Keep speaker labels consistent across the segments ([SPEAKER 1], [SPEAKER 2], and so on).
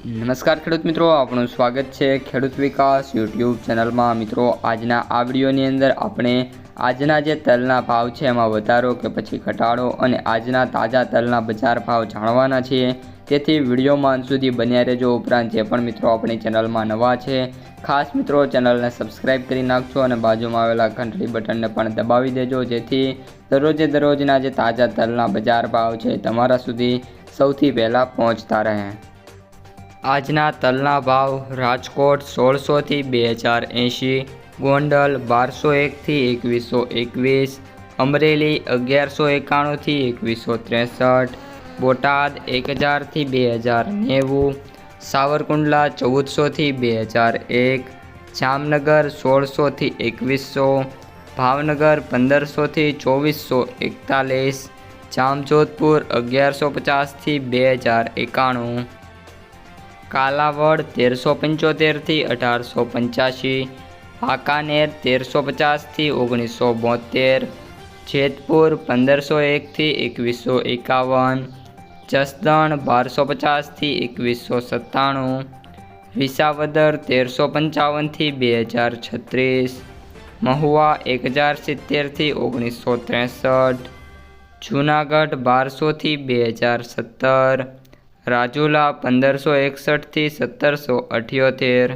[SPEAKER 1] નમસ્કાર ખેડૂત મિત્રો આપણું સ્વાગત છે ખેડૂત વિકાસ યુટ્યુબ ચેનલમાં. મિત્રો, આજના આ વિડીયોની અંદર આપણે આજના જે તલના ભાવ છે એમાં વધારો કે પછી ઘટાડો અને આજના તાજા તલના બજાર ભાવ જાણવાના છીએ તેથી વિડીયોમાં અંત સુધી બન્યા રહેજો. ઉપરાંત જે પણ મિત્રો આપણી ચેનલમાં નવા છે, ખાસ મિત્રો ચેનલને સબસ્ક્રાઇબ કરી નાખજો અને બાજુમાં આવેલા ઘંટડી બટનને પણ દબાવી દેજો. જેથી દરરોજે દરરોજના જે તાજા તલના બજાર ભાવ છે તમારા સુધી સૌથી પહેલાં પહોંચતા રહે. આજના તલના ભાવ રાજકોટ સોળસોથી બે હજાર એંશી, ગોંડલ બારસો એકથી એકવીસો એકવીસ, અમરેલી અગિયારસો એકાણુંથી એકવીસો ત્રેસઠ, બોટાદ એક હજારથી બે હજાર નેવું, સાવરકુંડલા ચૌદસોથી બે હજાર એક, જામનગર સોળસોથી એકવીસો, ભાવનગર પંદરસોથી ચોવીસો એકતાલીસ, જામજોધપુર અગિયારસો પચાસથી બે હજાર એકાણું. કાલાવડ તેરસો પંચોતેરથી અઢારસો પંચ્યાસી હાકાનેર તેરસો પચાસથી ઓગણીસો બોતેર, જેતપુર પંદરસો એકથી એકવીસો એકાવન, જસદણ બારસો પચાસથી એકવીસો સત્તાણું, વિસાવદર તેરસો પંચાવનથી બે હજાર છત્રીસ, મહુવા એક હજાર સિત્તેરથી ઓગણીસો ત્રેસઠ, જૂનાગઢ બારસોથી બે હજાર સત્તર રાજુલા પંદરસો એકસઠથી સત્તરસો અઠ્યોતેર.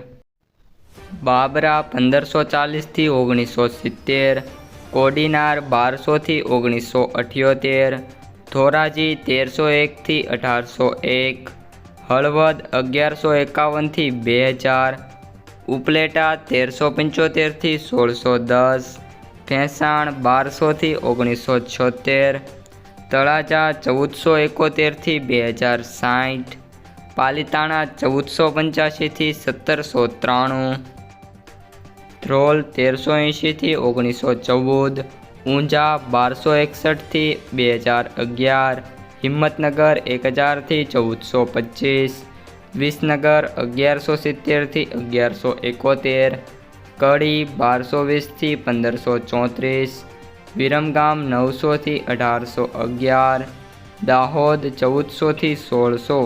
[SPEAKER 1] બાબરા પંદરસો ચાલીસથી ઓગણીસો સિત્તેર. કોડીનાર બારસોથી ઓગણીસો અઠ્યોતેર. ધોરાજી તેરસો એકથી અઢારસો એક. હળવદ અગિયારસો એકાવનથી બે હજાર ઉપલેટા તેરસો પંચોતેરથી સોળસો દસ. ભેંસાણ બારસોથી ઓગણીસો છોતેર. તળાજા ચૌદસો એકોતેરથી બે હજાર સાઠ. પાલીતાણા ચૌદસો પંચ્યાસીથી સત્તરસો ત્રાણું. ધ્રોલ તેરસો એંશીથી ઓગણીસો ચૌદ. ઊંઝા બારસો એકસઠથી બે હજાર અગિયાર. હિંમતનગર એક હજારથી ચૌદસો પચીસ. વિસનગર અગિયારસો સિત્તેરથી અગિયારસો એકોતેર. કડી બારસો વીસથી પંદરસો ચોત્રીસ. વિરમગામ નવસોથી અઢારસો અગિયાર દાહોદ ચૌદસોથી સોળસો.